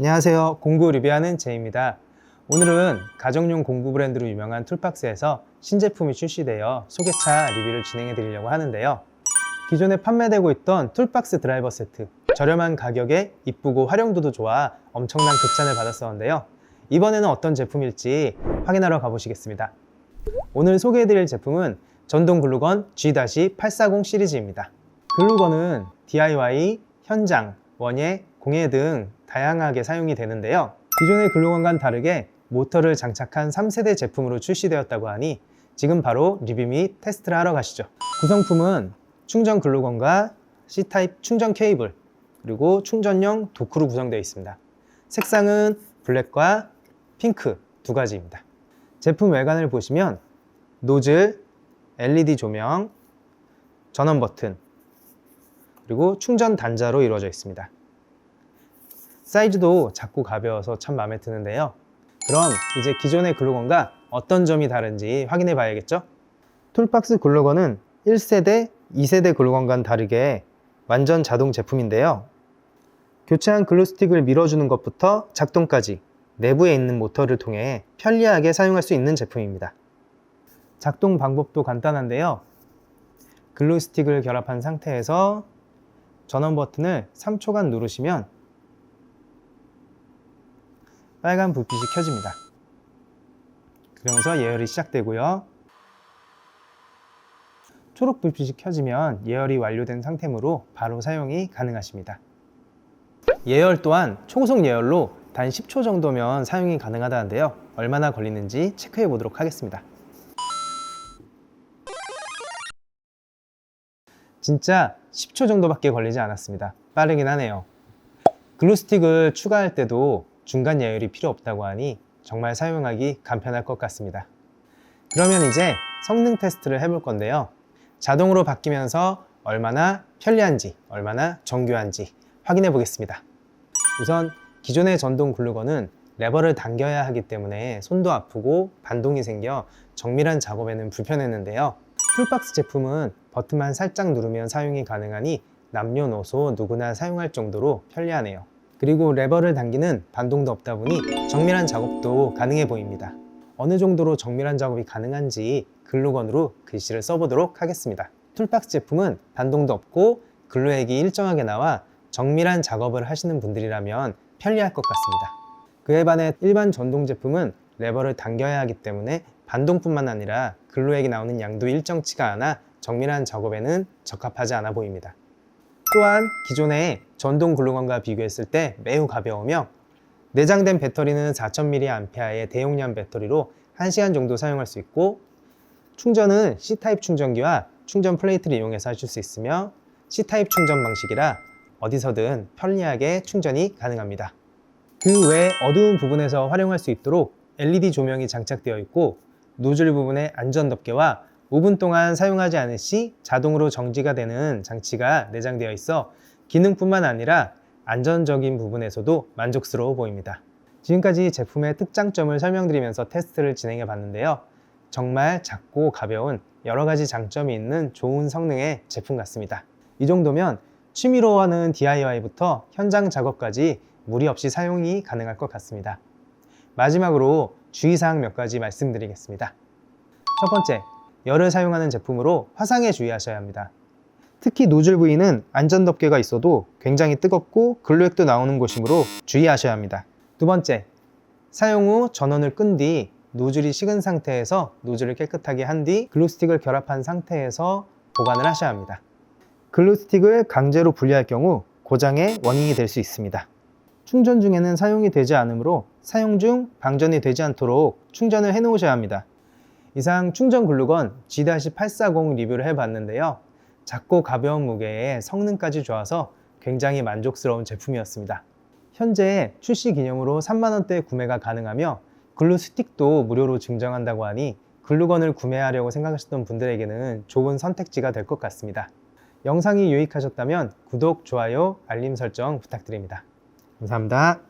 안녕하세요. 공구 리뷰하는 제이입니다. 오늘은 가정용 공구 브랜드로 유명한 툴박스에서 신제품이 출시되어 소개차 리뷰를 진행해 드리려고 하는데요. 기존에 판매되고 있던 툴박스 드라이버 세트 저렴한 가격에 이쁘고 활용도도 좋아 엄청난 극찬을 받았었는데요. 이번에는 어떤 제품일지 확인하러 가보시겠습니다. 오늘 소개해 드릴 제품은 전동 글루건 G-840 시리즈입니다. 글루건은 DIY, 현장, 원예, 공예 등 다양하게 사용이 되는데요. 기존의 글루건과는 다르게 모터를 장착한 3세대 제품으로 출시되었다고 하니 지금 바로 리뷰 및 테스트를 하러 가시죠. 구성품은 충전 글루건과 C타입 충전 케이블 그리고 충전용 도크로 구성되어 있습니다. 색상은 블랙과 핑크 두 가지입니다. 제품 외관을 보시면 노즐, LED 조명, 전원 버튼, 그리고 충전 단자로 이루어져 있습니다. 사이즈도 작고 가벼워서 참 마음에 드는데요. 그럼 이제 기존의 글루건과 어떤 점이 다른지 확인해 봐야겠죠? 툴박스 글루건은 1세대, 2세대 글루건과는 다르게 완전 자동 제품인데요. 교체한 글루스틱을 밀어주는 것부터 작동까지 내부에 있는 모터를 통해 편리하게 사용할 수 있는 제품입니다. 작동 방법도 간단한데요. 글루스틱을 결합한 상태에서 전원 버튼을 3초간 누르시면 빨간 불빛이 켜집니다. 그러면서 예열이 시작되고요. 초록 불빛이 켜지면 예열이 완료된 상태므로 바로 사용이 가능하십니다. 예열 또한 초고속 예열로 단 10초 정도면 사용이 가능하다는데요. 얼마나 걸리는지 체크해 보도록 하겠습니다. 진짜 10초 정도밖에 걸리지 않았습니다. 빠르긴 하네요. 글루스틱을 추가할 때도 중간 예열이 필요 없다고 하니 정말 사용하기 간편할 것 같습니다. 그러면 이제 성능 테스트를 해볼 건데요. 자동으로 바뀌면서 얼마나 편리한지, 얼마나 정교한지 확인해 보겠습니다. 우선 기존의 전동 글루건은 레버를 당겨야 하기 때문에 손도 아프고 반동이 생겨 정밀한 작업에는 불편했는데요. 툴박스 제품은 버튼만 살짝 누르면 사용이 가능하니 남녀노소 누구나 사용할 정도로 편리하네요. 그리고 레버를 당기는 반동도 없다 보니 정밀한 작업도 가능해 보입니다. 어느 정도로 정밀한 작업이 가능한지 글루건으로 글씨를 써보도록 하겠습니다. 툴박스 제품은 반동도 없고 글루액이 일정하게 나와 정밀한 작업을 하시는 분들이라면 편리할 것 같습니다. 그에 반해 일반 전동 제품은 레버를 당겨야 하기 때문에 반동뿐만 아니라 글루액이 나오는 양도 일정치가 않아 정밀한 작업에는 적합하지 않아 보입니다. 또한 기존의 전동 글루건과 비교했을 때 매우 가벼우며 내장된 배터리는 4000mAh의 대용량 배터리로 1시간 정도 사용할 수 있고 충전은 C타입 충전기와 충전 플레이트를 이용해서 하실 수 있으며 C타입 충전 방식이라 어디서든 편리하게 충전이 가능합니다. 그 외 어두운 부분에서 활용할 수 있도록 LED 조명이 장착되어 있고 노즐 부분에 안전 덮개와 5분 동안 사용하지 않을 시 자동으로 정지가 되는 장치가 내장되어 있어 기능뿐만 아니라 안전적인 부분에서도 만족스러워 보입니다. 지금까지 제품의 특장점을 설명드리면서 테스트를 진행해 봤는데요. 정말 작고 가벼운 여러 가지 장점이 있는 좋은 성능의 제품 같습니다. 이 정도면 취미로 하는 DIY부터 현장 작업까지 무리 없이 사용이 가능할 것 같습니다. 마지막으로 주의사항 몇 가지 말씀드리겠습니다. 첫 번째, 열을 사용하는 제품으로 화상에 주의하셔야 합니다. 특히 노즐 부위는 안전 덮개가 있어도 굉장히 뜨겁고 글루액도 나오는 곳이므로 주의하셔야 합니다. 두 번째, 사용 후 전원을 끈 뒤 노즐이 식은 상태에서 노즐을 깨끗하게 한 뒤 글루스틱을 결합한 상태에서 보관을 하셔야 합니다. 글루스틱을 강제로 분리할 경우 고장의 원인이 될 수 있습니다. 충전 중에는 사용이 되지 않으므로 사용 중 방전이 되지 않도록 충전을 해 놓으셔야 합니다. 이상 충전 글루건 G-840 리뷰를 해봤는데요. 작고 가벼운 무게에 성능까지 좋아서 굉장히 만족스러운 제품이었습니다. 현재 출시 기념으로 3만원대 구매가 가능하며 글루 스틱도 무료로 증정한다고 하니 글루건을 구매하려고 생각하셨던 분들에게는 좋은 선택지가 될 것 같습니다. 영상이 유익하셨다면 구독, 좋아요, 알림 설정 부탁드립니다. 감사합니다.